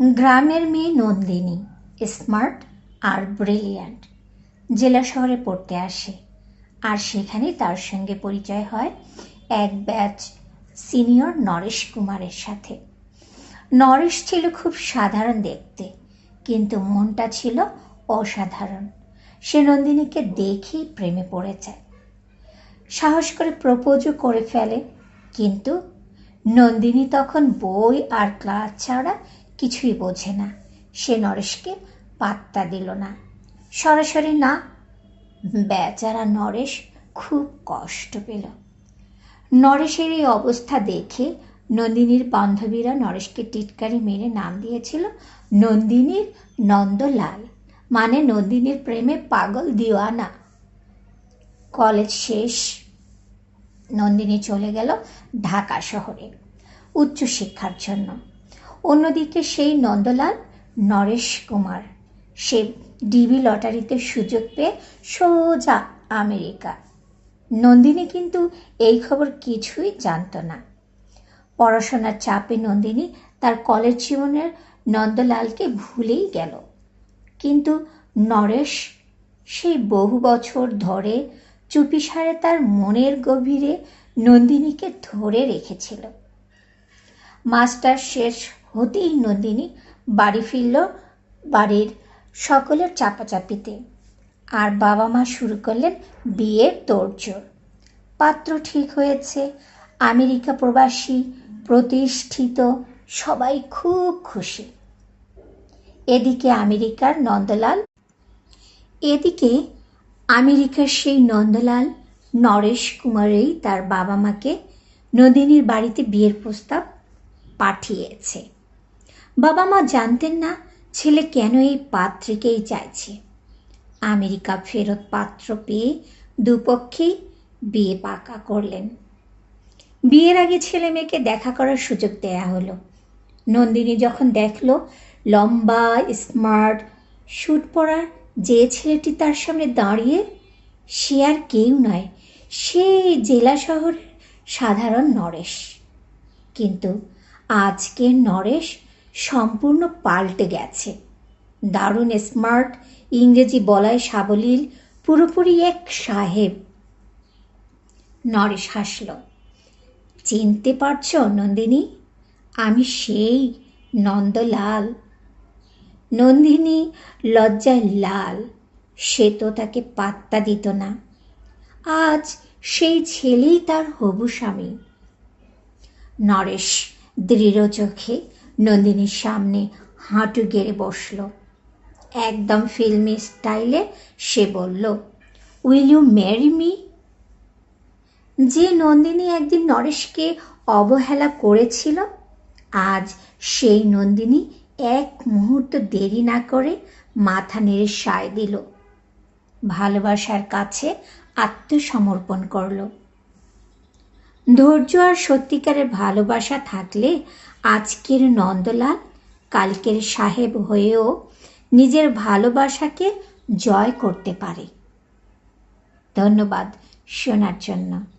গ্রামের মেয়ে নন্দিনী স্মার্ট আর ব্রিলিয়ান্ট জেলা শহরে পড়তে আসে। আর সেখানে তার সঙ্গে পরিচয় হয় এক ব্যাচ সিনিয়র নরেশ কুমারের সাথে। নরেশ ছিল খুব সাধারণ দেখতে, কিন্তু মনটা ছিল অসাধারণ। সে নন্দিনীকে দেখেই প্রেমে পড়ে যায়। সাহস করে প্রপোজও করে ফেলে, কিন্তু নন্দিনী তখন বই আর ক্লাস ছাড়া কিছুই বোঝে না। সে নরেশকে পাত্তা দিল না। সরাসরি না, বেচারা নরেশ খুব কষ্ট পেল। নরেশের এই অবস্থা দেখে নন্দিনীর বান্ধবীরা নরেশকে টিটকারি মেরে নাম দিয়েছিল নন্দিনীর নন্দলাল মানে নন্দিনীর প্রেমে পাগল দিওয়ানা। কলেজ শেষ, নন্দিনী চলে গেল ঢাকা শহরে উচ্চশিক্ষার জন্য। অন্যদিকে সেই নন্দলাল, নরেশ কুমার। সে ডিবি লটারিতে সুযোগ পেয়ে সোজা আমেরিকা। নন্দিনী কিন্তু এই খবর কিছুই জানতো না। পড়াশোনার চাপে নন্দিনী তার কলেজ জীবনের নন্দলালকে ভুলেই গেল। কিন্তু নরেশ সেই বহু বছর ধরে চুপিসারে তার মনের গভীরে নন্দিনীকে ধরে রেখেছিল। মাস্টার শেষ হতেই নন্দিনী বাড়ি ফিরল বাড়ির সকলের চাপাচাপিতে। আর বাবা মা শুরু করলেন বিয়ের তোড়জোড়। পাত্র ঠিক হয়েছে, আমেরিকা প্রবাসী, প্রতিষ্ঠিত, সবাই খুব খুশি। এদিকে আমেরিকার নন্দলাল, এদিকে আমেরিকার সেই নন্দলাল, নরেশ কুমারেই তার বাবা মাকে নদিনীর বাড়িতে বিয়ের প্রস্তাব পাঠিয়েছে। বাবা মা জানতেন না ছেলে কেন এই পাত্রীকেই চাইছে। আমেরিকা ফেরত পাত্র পেয়ে দুপক্ষেই বিয়ে পাকা করলেন। বিয়ের আগে ছেলে মেয়েকে দেখা করার সুযোগ দেয়া হলো। নন্দিনী যখন দেখল লম্বা, স্মার্ট শ্যুট পরা যে ছেলেটি তার সামনে দাঁড়িয়ে, সে আর কেউ নয় সেই জেলা শহরের সাধারণ নরেশ। কিন্তু আজকের নরেশ সম্পূর্ণ পাল্টে গেছে। দারুণ স্মার্ট ইংরেজি বলায় সাবলীল, পুরোপুরি এক সাহেব। নরেশ হাসল, চিনতে পারছ নন্দিনী? আমি সেই নন্দলাল। নন্দিনী, লজ্জায় লাল, সে তো তাকে পাত্তা দিত না। আজ সেই ছেলেই তার হবু স্বামী। নরেশ দৃঢ় চোখে নন্দিনীর সামনে হাঁটু গেড়ে বসল। একদম ফিল্মি স্টাইলে সে বলল উইল ইউ ম্যারি মি যে নন্দিনী একদিন নরেশকে অবহেলা করেছিল, আজ সেই নন্দিনী এক মুহূর্ত দেরি না করে মাথা নেড়ে সায় দিল, ভালোবাসার কাছে আত্মসমর্পণ করল। ধৈর্য আর সত্যিকারের ভালোবাসা থাকলে আজকের নন্দলাল, কালকের সাহেব হয়েও নিজের ভালোবাসাকে জয় করতে পারে। ধন্যবাদ শোনার জন্য।